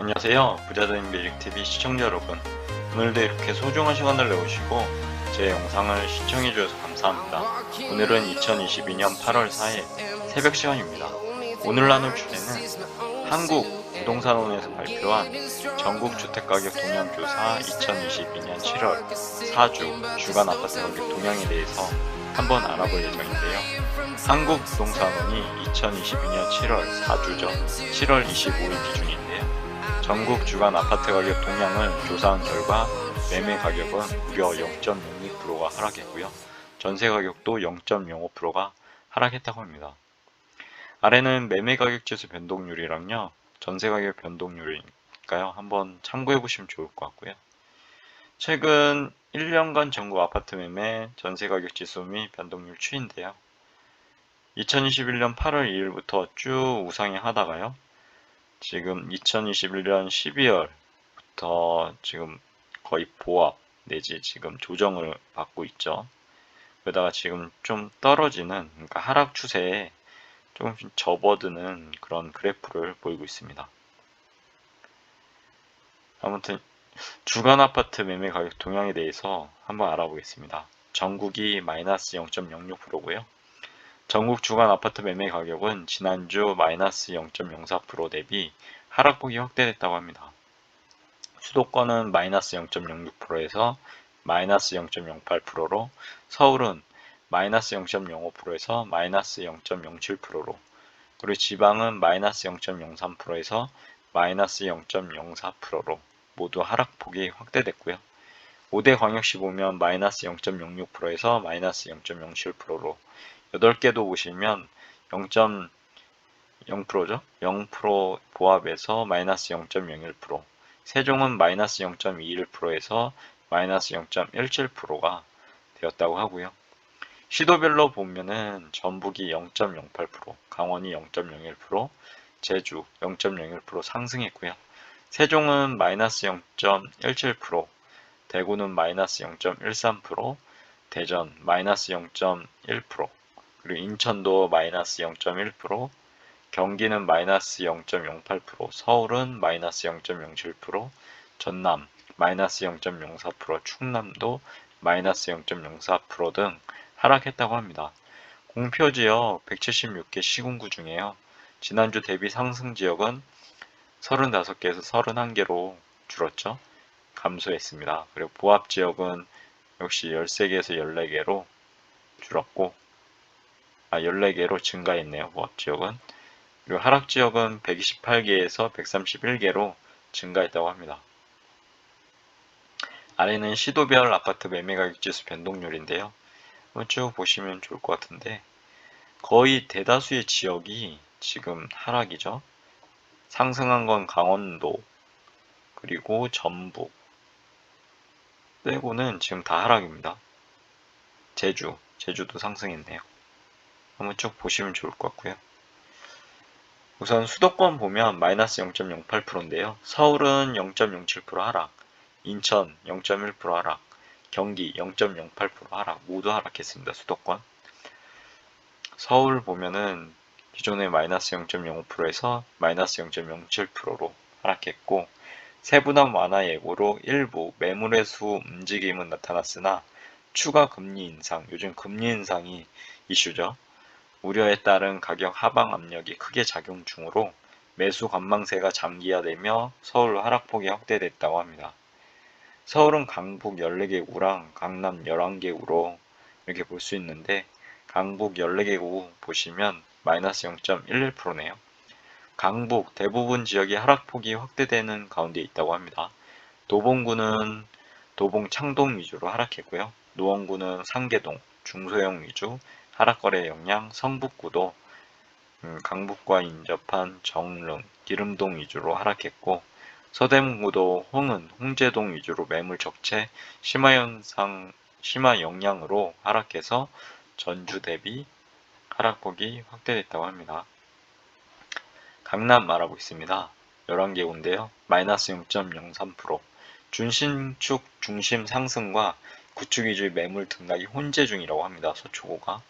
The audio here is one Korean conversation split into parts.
안녕하세요. 부자된 뮤직TV 시청자 여러분. 오늘도 이렇게 소중한 시간을 내오시고 제 영상을 시청해주셔서 감사합니다. 오늘은 2022년 8월 4일 새벽 시간입니다. 오늘 나눌 주제는 한국 부동산원에서 발표한 전국 주택가격 동향 조사 2022년 7월 4주 주간 아파트 가격 동향에 대해서 한번 알아볼 예정인데요. 한국 부동산원이 2022년 7월 4주 전 7월 25일 기준인데요. 전국 주간 아파트 가격 동향을 조사한 결과 매매 가격은 무려 0.06%가 하락했고요. 전세 가격도 0.05%가 하락했다고 합니다. 아래는 매매 가격 지수 변동률이랑요. 전세 가격 변동률이니까요. 한번 참고해 보시면 좋을 것 같고요. 최근 1년간 전국 아파트 매매 전세 가격 지수 및 변동률 추이인데요. 2021년 8월 2일부터 쭉 우상이 하다가요. 지금 2021년 12월부터 지금 거의 보합 내지 지금 조정을 받고 있죠. 그러다가 지금 좀 떨어지는 그러니까 하락 추세에 조금씩 접어드는 그런 그래프를 보이고 있습니다. 아무튼 주간 아파트 매매 가격 동향에 대해서 한번 알아보겠습니다. 전국이 마이너스 0.06%고요. 전국 주간 아파트 매매 가격은 지난주 마이너스 0.04% 대비 하락폭이 확대됐다고 합니다. 수도권은 마이너스 0.06%에서 마이너스 0.08%로 서울은 마이너스 0.05%에서 마이너스 0.07%로 그리고 지방은 마이너스 0.03%에서 마이너스 0.04%로 모두 하락폭이 확대됐고요. 5대 광역시 보면 마이너스 0.06%에서 마이너스 0.07%로 8개도 보시면 0.0%죠. 0% 보합에서 마이너스 0.01%, 세종은 마이너스 0.21%에서 마이너스 0.17%가 되었다고 하고요. 시도별로 보면은 전북이 0.08%, 강원이 0.01%, 제주 0.01% 상승했고요. 세종은 마이너스 0.17%, 대구는 마이너스 0.13%, 대전 마이너스 0.1%, 그리고 인천도 마이너스 0.1%, 경기는 마이너스 0.08%, 서울은 마이너스 0.07%, 전남 마이너스 0.04%, 충남도 마이너스 0.04%등 하락했다고 합니다. 공표 지역 176개 시군구 중에요. 지난주 대비 상승 지역은 35개에서 31개로 줄었죠. 감소했습니다. 그리고 보합 지역은 역시 13개에서 14개로 줄었고 아 14개로 증가했네요. 보합 지역은. 그리고 하락 지역은 128개에서 131개로 증가했다고 합니다. 아래는 시도별 아파트 매매 가격 지수 변동률인데요. 쭉 보시면 좋을 것 같은데 거의 대다수의 지역이 지금 하락이죠. 상승한 건 강원도 그리고 전북 빼고는 지금 다 하락입니다. 제주, 제주도 상승했네요. 한번 쭉 보시면 좋을 것 같고요. 우선 수도권 보면 마이너스 0.08%인데요. 서울은 0.07% 하락, 인천 0.1% 하락, 경기 0.08% 하락, 모두 하락했습니다. 수도권. 서울 보면은 기존의 마이너스 0.05%에서 마이너스 0.07%로 하락했고, 세분화 완화 예고로 일부 매물의 수 움직임은 나타났으나 추가 금리 인상, 요즘 금리 인상이 이슈죠. 우려에 따른 가격 하방 압력이 크게 작용 중으로 매수 관망세가 장기화되며 서울 하락폭이 확대됐다고 합니다. 서울은 강북 14개 구랑 강남 11개 구로 이렇게 볼 수 있는데 강북 14개 구 보시면 마이너스 0.11%네요. 강북 대부분 지역이 하락폭이 확대되는 가운데 있다고 합니다. 도봉구는 도봉 창동 위주로 하락했고요. 노원구는 상계동, 중소형 위주, 하락거래 영향, 성북구도 음, 강북과 인접한 정릉, 기름동 위주로 하락했고 서대문구도 홍은, 홍제동 위주로 매물 적체 심화 현상, 심화 영향으로 하락해서 전주 대비 하락폭이 확대됐다고 합니다. 강남 알아보겠습니다. 11개 군데요. 마이너스 0.03% 준신축 중심 상승과 구축 위주의 매물 등락이 혼재 중이라고 합니다. 서초구가.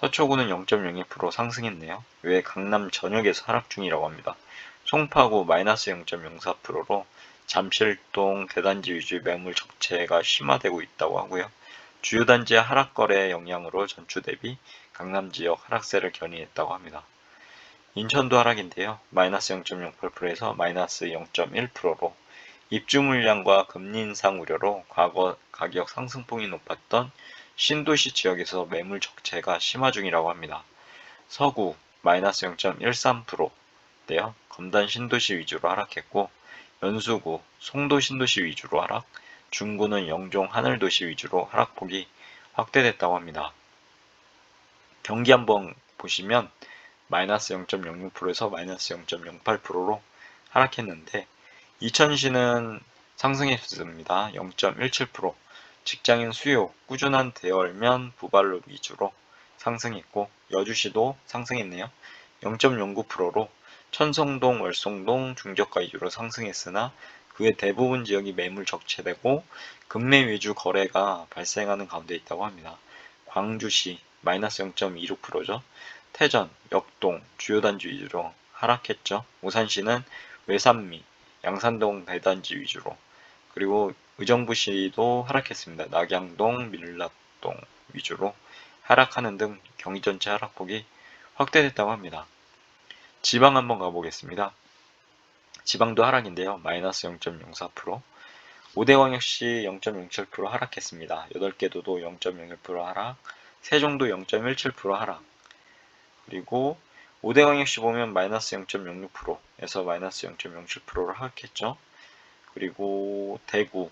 서초구는 0.02% 상승했네요. 외 강남 전역에서 하락 중이라고 합니다. 송파구 마이너스 0.04%로 잠실동 대단지 위주의 매물 적체가 심화되고 있다고 하고요. 주요 단지의 하락 거래 영향으로 전주 대비 강남 지역 하락세를 견인했다고 합니다. 인천도 하락인데요. 마이너스 0.08%에서 마이너스 0.1%로 입주 물량과 금리 인상 우려로 과거 가격 상승폭이 높았던 신도시 지역에서 매물 적체가 심화 중이라고 합니다. 서구 마이너스 0.13%인데요. 검단 신도시 위주로 하락했고 연수구, 송도 신도시 위주로 하락, 중구는 영종 하늘도시 위주로 하락폭이 확대됐다고 합니다. 경기 한번 보시면 마이너스 0.06%에서 마이너스 0.08%로 하락했는데 이천시는 상승했습니다. 0.17% 직장인 수요, 꾸준한 대열면 부발로 위주로 상승했고 여주시도 상승했네요. 0.09%로 천성동, 월송동 중저가 위주로 상승했으나 그의 대부분 지역이 매물 적체되고 금매 위주 거래가 발생하는 가운데 있다고 합니다. 광주시 마이너스 0.26%죠. 태전, 역동, 주요 단지 위주로 하락했죠. 우산시는 외산미, 양산동 대단지 위주로 그리고 의정부시도 하락했습니다. 낙양동, 밀락동 위주로 하락하는 등 경기 전체 하락폭이 확대됐다고 합니다. 지방 한번 가보겠습니다. 지방도 하락인데요. 마이너스 0.04%. 오대광 역시 0.07% 하락했습니다. 8개 도도 0.01% 하락, 세종도 0.17% 하락. 그리고 오대광 역시 보면 마이너스 0.06%에서 마이너스 0.07%로 하락했죠. 그리고 대구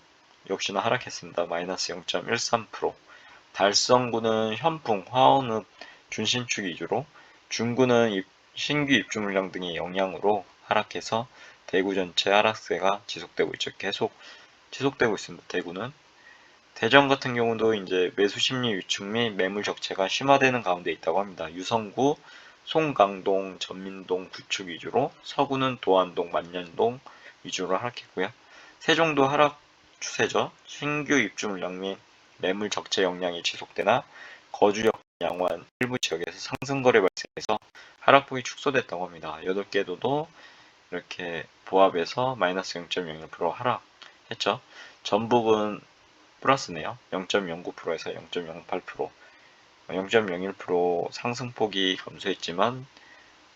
역시나 하락했습니다. 마이너스 0.13%. 달성구는 현풍, 화원읍, 준신축 위주로, 중구는 신규 입주 물량 등의 영향으로 하락해서 대구 전체 하락세가 지속되고 있죠. 계속 지속되고 있습니다. 대구는 대전 같은 경우도 이제 매수 심리 위축 및 매물 적체가 심화되는 가운데 있다고 합니다. 유성구, 송강동, 전민동, 구축 위주로 서구는 도안동, 만년동 위주로 하락했고요. 세종도 하락 추세죠. 신규 입주 물량 및 매물 적체 영향이 지속되나 거주역 양호한 일부 지역에서 상승 거래 발생해서 하락폭이 축소됐다고 합니다. 8개 도도 이렇게 보합에서 마이너스 0.01% 하락했죠. 전북은 플러스네요. 0.09%에서 0.08% 0.01% 상승폭이 감소했지만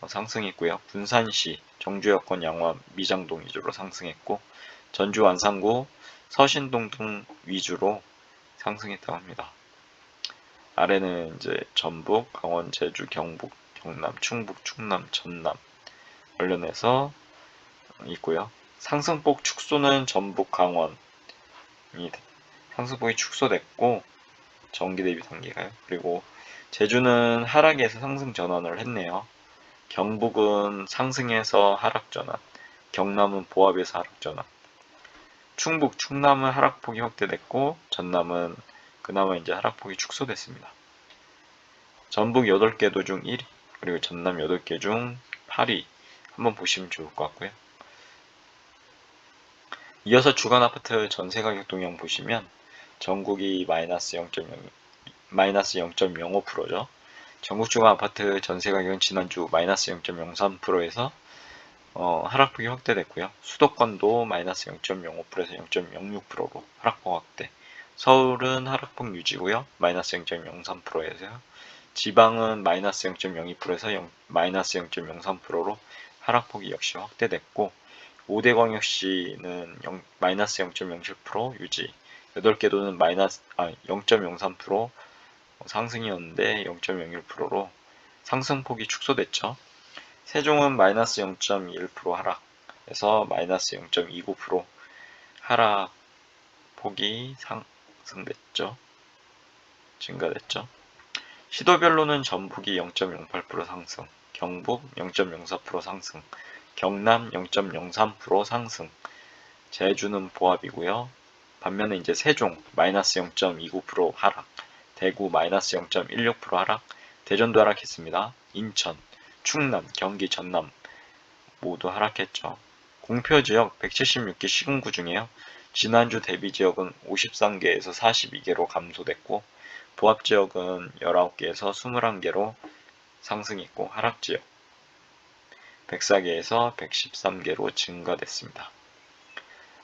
어, 상승했고요. 군산시 정주 여건 양화 미장동 위주로 상승했고 전주 완산구 서신동 등 위주로 상승했다고 합니다. 아래는 이제 전북, 강원, 제주, 경북, 경남, 충북, 충남, 전남 관련해서 있고요. 상승폭 축소는 전북, 강원이 상승폭이 축소됐고 전기 대비 단계가요. 그리고 제주는 하락에서 상승 전환을 했네요. 경북은 상승에서 하락 전환, 경남은 보합에서 하락 전환. 충북, 충남은 하락폭이 확대됐고 전남은 그나마 이제 하락폭이 축소됐습니다. 전북 8개 도중 1위, 그리고 전남 8개 중 8위 한번 보시면 좋을 것 같고요. 이어서 주간 아파트 전세 가격 동향 보시면 전국이 마이너스 0.0 마이너스 0.05%죠. 전국 주간 아파트 전세 가격은 지난주 마이너스 0.03%에서 어, 하락폭이 확대됐고요. 수도권도 마이너스 0.05%에서 0.06%로 하락폭 확대. 서울은 하락폭 유지고요. 마이너스 0.03%에서요. 지방은 마이너스 0.02%에서 0, 마이너스 0.03%로 하락폭이 역시 확대됐고 5대 광역시는 0, 마이너스 0.07% 유지 8개 도는 마이너스 아, 0.03% 상승이었는데 0.01%로 상승폭이 축소됐죠. 세종은 마이너스 0.21% 하락에서 마이너스 0.29% 하락폭이 상승됐죠. 증가됐죠. 시도별로는 전북이 0.08% 상승, 경북 0.04% 상승, 경남 0.03% 상승, 제주는 보합이고요. 반면에 이제 세종 마이너스 0.29% 하락, 대구 마이너스 0.16% 하락, 대전도 하락했습니다. 인천, 충남, 경기, 전남 모두 하락했죠. 공표 지역 176개 시군구 중에요. 지난주 대비 지역은 53개에서 42개로 감소됐고 보합 지역은 19개에서 21개로 상승했고 하락 지역 104개에서 113개로 증가됐습니다.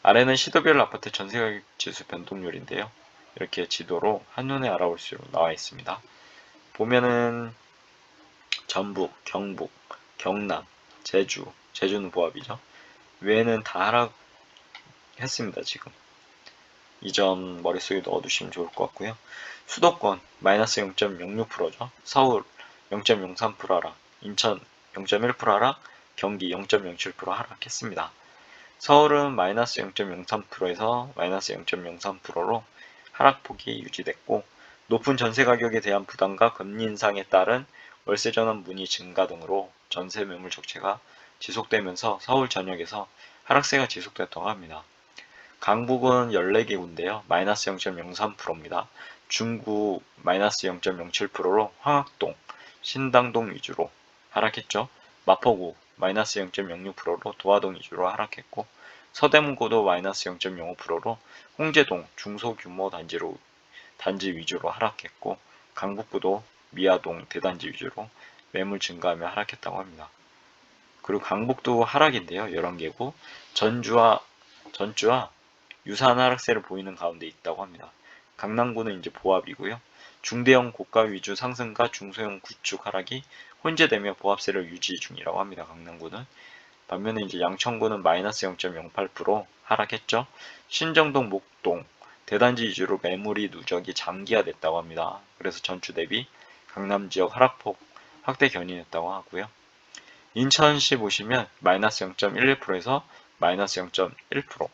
아래는 시도별 아파트 전세 가격 지수 변동률인데요. 이렇게 지도로 한눈에 알아볼 수 나와 있습니다. 보면은 전북, 경북, 경남, 제주, 제주는 보합이죠. 외에는 다 하락했습니다. 지금 이 점 머릿속에 넣어두시면 좋을 것 같고요. 수도권 마이너스 0.06%죠. 서울 0.03% 하락, 인천 0.1% 하락, 경기 0.07% 하락했습니다. 서울은 마이너스 0.03%에서 마이너스 0.03%로 하락폭이 유지됐고 높은 전세 가격에 대한 부담과 금리 인상에 따른 월세 전환 문의 증가 등으로 전세 매물 적체가 지속되면서 서울 전역에서 하락세가 지속됐다고 합니다. 강북은 14개군데요. 마이너스 0.03%입니다. 중구 마이너스 0.07%로 황학동, 신당동 위주로 하락했죠. 마포구 마이너스 0.06%로 도화동 위주로 하락했고 서대문구도 마이너스 0.05%로 홍제동 중소규모 단지로 단지 위주로 하락했고 강북구도 미아동 대단지 위주로 매물 증가하며 하락했다고 합니다. 그리고 강북도 하락인데요. 11개고 전주와 전주와 유사한 하락세를 보이는 가운데 있다고 합니다. 강남구는 이제 보합이고요. 중대형 고가 위주 상승과 중소형 구축 하락이 혼재되며 보합세를 유지 중이라고 합니다. 강남구는 반면에 이제 양천구는 마이너스 0.08% 하락했죠. 신정동, 목동, 대단지 위주로 매물이 누적이 장기화됐다고 합니다. 그래서 전주 대비 강남 지역 하락폭 확대 견인했다고 하고요. 인천시 보시면 마이너스 0.11%에서 마이너스 0.1%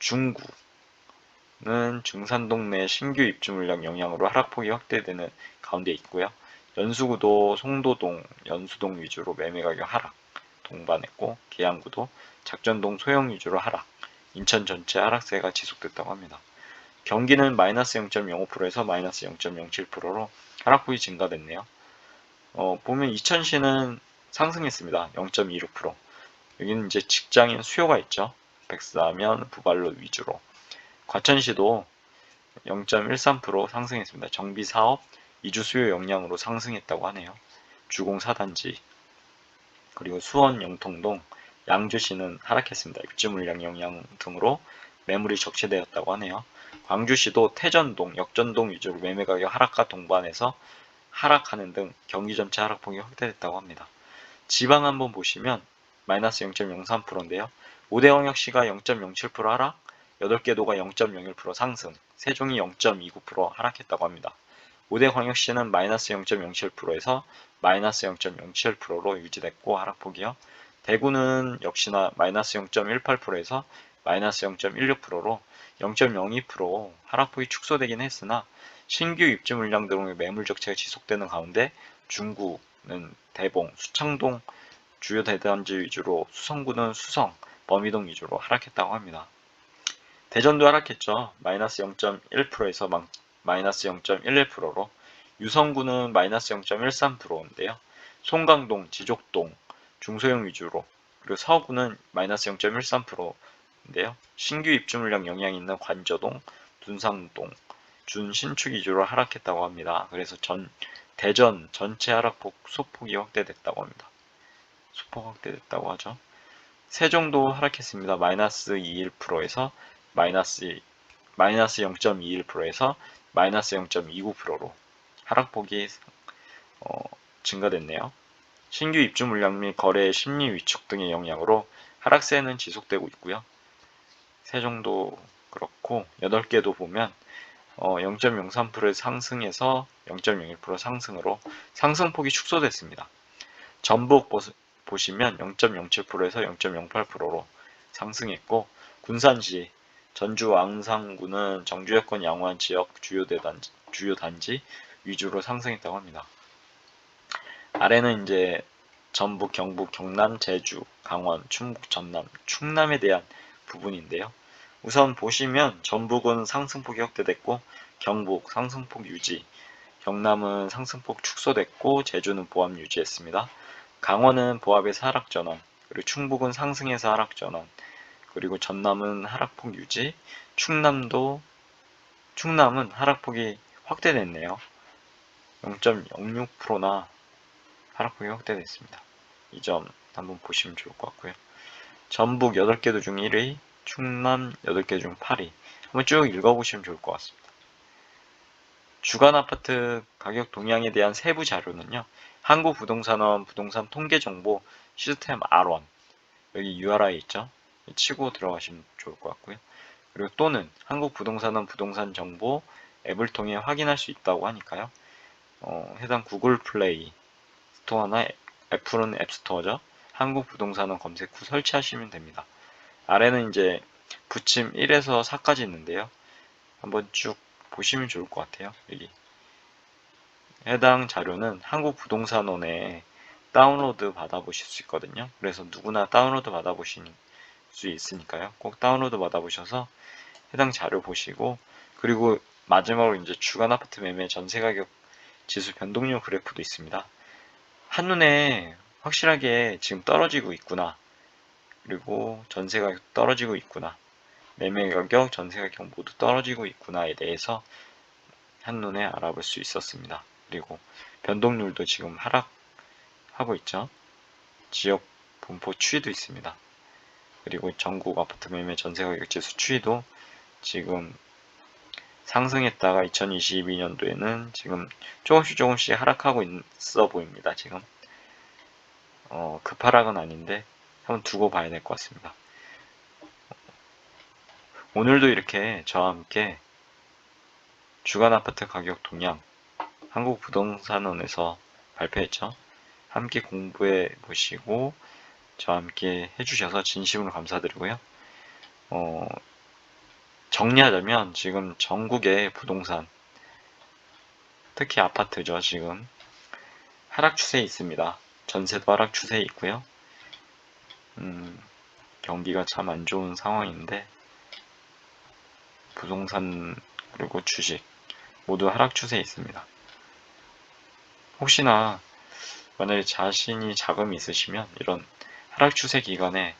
중구는 중산동 내 신규 입주 물량 영향으로 하락폭이 확대되는 가운데 있고요. 연수구도 송도동, 연수동 위주로 매매 가격 하락 동반했고 계양구도 작전동 소형 위주로 하락 인천 전체 하락세가 지속됐다고 합니다. 경기는 마이너스 0.05%에서 마이너스 0.07%로 하락폭이 증가됐네요. 어, 보면 이천시는 상승했습니다. 0.26%. 여기는 이제 직장인 수요가 있죠. 백사면 부발로 위주로. 과천시도 0.13% 상승했습니다. 정비 사업, 이주 수요 영향으로 상승했다고 하네요. 주공 4단지. 그리고 수원 영통동, 양주시는 하락했습니다. 입주 물량 영향 등으로 매물이 적체되었다고 하네요. 광주시도 태전동, 역전동 위주로 매매 가격 하락과 동반해서 하락하는 등 경기 전체 하락폭이 확대됐다고 합니다. 지방 한번 보시면 마이너스 0.03%인데요. 오대광역시가 0.07% 하락, 8개 도가 0.01% 상승, 세종이 0.29% 하락했다고 합니다. 오대 광역시는 마이너스 0.07%에서 마이너스 0.07%로 유지됐고 하락폭이요. 대구는 역시나 마이너스 0.18%에서 마이너스 0.16%로 0.02% 하락폭이 축소되긴 했으나 신규 입주 물량 등의 매물 적체가 지속되는 가운데 중구는 대봉, 수창동 주요 대단지 위주로 수성구는 수성, 범위동 위주로 하락했다고 합니다. 대전도 하락했죠. 마이너스 0.1%에서 마이너스 0.11%로 유성구는 마이너스 0.13%인데요. 송강동, 지족동, 중소형 위주로 그리고 서구는 마이너스 0.13% 인데요. 신규 입주 물량 영향이 있는 관저동, 둔상동, 준 신축 위주로 하락했다고 합니다. 그래서 전 대전 전체 하락폭 소폭이 확대됐다고 합니다. 소폭 확대됐다고 하죠. 세종도 하락했습니다. 마이너스 21%에서 마이너스 마이너스 0.21%에서 마이너스 0.29%로 하락폭이 어, 증가됐네요. 신규 입주 물량 및 거래 심리 위축 등의 영향으로 하락세는 지속되고 있고요. 세종도 그렇고 8개도 보면 어, 0.03% 상승에서 0.01% 상승으로 상승폭이 축소됐습니다. 전북 보시면 0.07%에서 0.08%로 상승했고 군산시 전주 왕상구는 정주 여건 양호한 지역 주요 대단지, 주요 단지 위주로 상승했다고 합니다. 아래는 이제 전북, 경북, 경남, 제주, 강원, 충북, 전남, 충남에 대한 부분인데요. 우선 보시면 전북은 상승폭이 확대됐고 경북 상승폭 유지, 경남은 상승폭 축소됐고 제주는 보합 유지했습니다. 강원은 보합에서 하락 전환, 그리고 충북은 상승에서 하락 전환, 그리고 전남은 하락폭 유지, 충남도 충남은 하락폭이 확대됐네요. 0.06%나 하락폭이 확대됐습니다. 이 점 한번 보시면 좋을 것 같고요. 전북 8개 중 1위, 충남 8개 중 8위. 한번 쭉 읽어보시면 좋을 것 같습니다. 주간 아파트 가격 동향에 대한 세부 자료는요. 한국부동산원 부동산 통계정보 시스템 R1 여기 URI 있죠? 치고 들어가시면 좋을 것 같고요. 그리고 또는 한국부동산원 부동산 정보 앱을 통해 확인할 수 있다고 하니까요. 어, 해당 구글 플레이 스토어나 애플은 앱스토어죠. 한국부동산원 검색 후 설치하시면 됩니다. 아래는 이제 부침 1에서 4까지 있는데요. 한번 쭉 보시면 좋을 것 같아요. 여기 해당 자료는 한국부동산원에 다운로드 받아보실 수 있거든요. 그래서 누구나 다운로드 받아보실 수 있으니까요. 꼭 다운로드 받아보셔서 해당 자료 보시고 그리고 마지막으로 이제 주간 아파트 매매 전세 가격 지수 변동률 그래프도 있습니다. 한눈에 확실하게 지금 떨어지고 있구나. 그리고 전세 가격 떨어지고 있구나. 매매 가격, 전세 가격 모두 떨어지고 있구나에 대해서 한눈에 알아볼 수 있었습니다. 그리고 변동률도 지금 하락하고 있죠. 지역 분포 추이도 있습니다. 그리고 전국 아파트 매매 전세 가격 지수 추이도 지금 상승했다가 2022년도에는 지금 조금씩 조금씩 하락하고 있어 보입니다. 지금 어, 급하락은 아닌데 한번 두고 봐야 될 것 같습니다. 오늘도 이렇게 저와 함께 주간 아파트 가격 동향 한국부동산원에서 발표했죠. 함께 공부해 보시고 저와 함께 해주셔서 진심으로 감사드리고요. 어, 정리하자면 지금 전국의 부동산 특히 아파트죠 지금 하락 추세에 있습니다. 전세도 하락 추세에 있고요. 음, 경기가 참 안 좋은 상황인데 부동산 그리고 주식 모두 하락 추세에 있습니다. 혹시나 만약에 자신이 자금이 있으시면 이런 하락 추세 기간에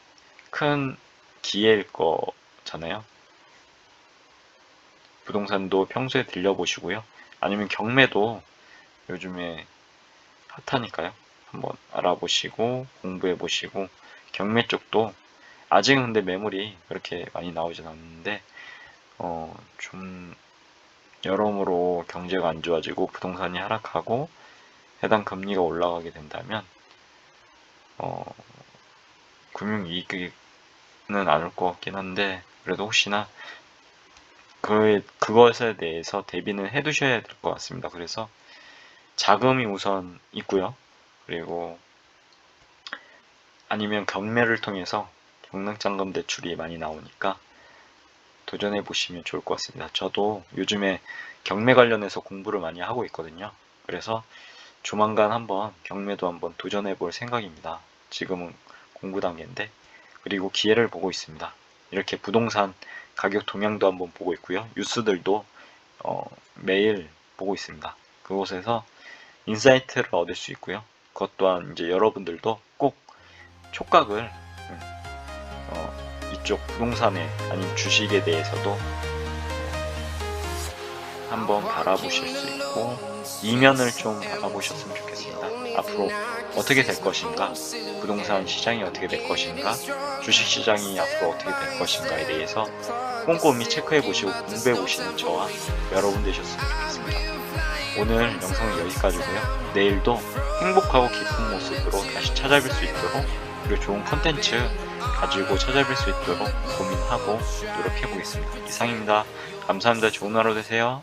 큰 기회일 거잖아요. 부동산도 평소에 들려보시고요. 아니면 경매도 요즘에 핫하니까요. 한번 알아보시고 공부해 보시고 경매 쪽도 아직은 근데 매물이 그렇게 많이 나오진 않는데 어, 좀 여러모로 경제가 안 좋아지고 부동산이 하락하고 해당 금리가 올라가게 된다면 어, 금융 이익은 안 올 것 같긴 한데 그래도 혹시나 그, 그것에 대해서 대비는 해 두셔야 될 것 같습니다. 그래서 자금이 우선 있고요. 그리고 아니면 경매를 통해서 경락잔금 대출이 많이 나오니까 도전해 보시면 좋을 것 같습니다. 저도 요즘에 경매 관련해서 공부를 많이 하고 있거든요. 그래서 조만간 한번 경매도 한번 도전해 볼 생각입니다. 지금은 공부 단계인데 그리고 기회를 보고 있습니다. 이렇게 부동산 가격 동향도 한번 보고 있고요. 뉴스들도 어, 매일 보고 있습니다. 그곳에서 인사이트를 얻을 수 있고요. 그것 또한 이제 여러분들도 꼭 촉각을 음, 어, 이쪽 부동산에 아닌 주식에 대해서도 한번 바라보실 수 있고 이면을 좀 바라보셨으면 좋겠습니다. 앞으로 어떻게 될 것인가, 부동산 시장이 어떻게 될 것인가, 주식 시장이 앞으로 어떻게 될 것인가에 대해서 꼼꼼히 체크해 보시고 공부해 보시는 저와 여러분 되셨으면 좋겠습니다. 오늘 영상은 여기까지고요. 내일도 행복하고 기쁜 모습으로 다시 찾아뵐 수 있도록 그리고 좋은 컨텐츠 가지고 찾아뵐 수 있도록 고민하고 노력해 보겠습니다. 이상입니다. 감사합니다. 좋은 하루 되세요.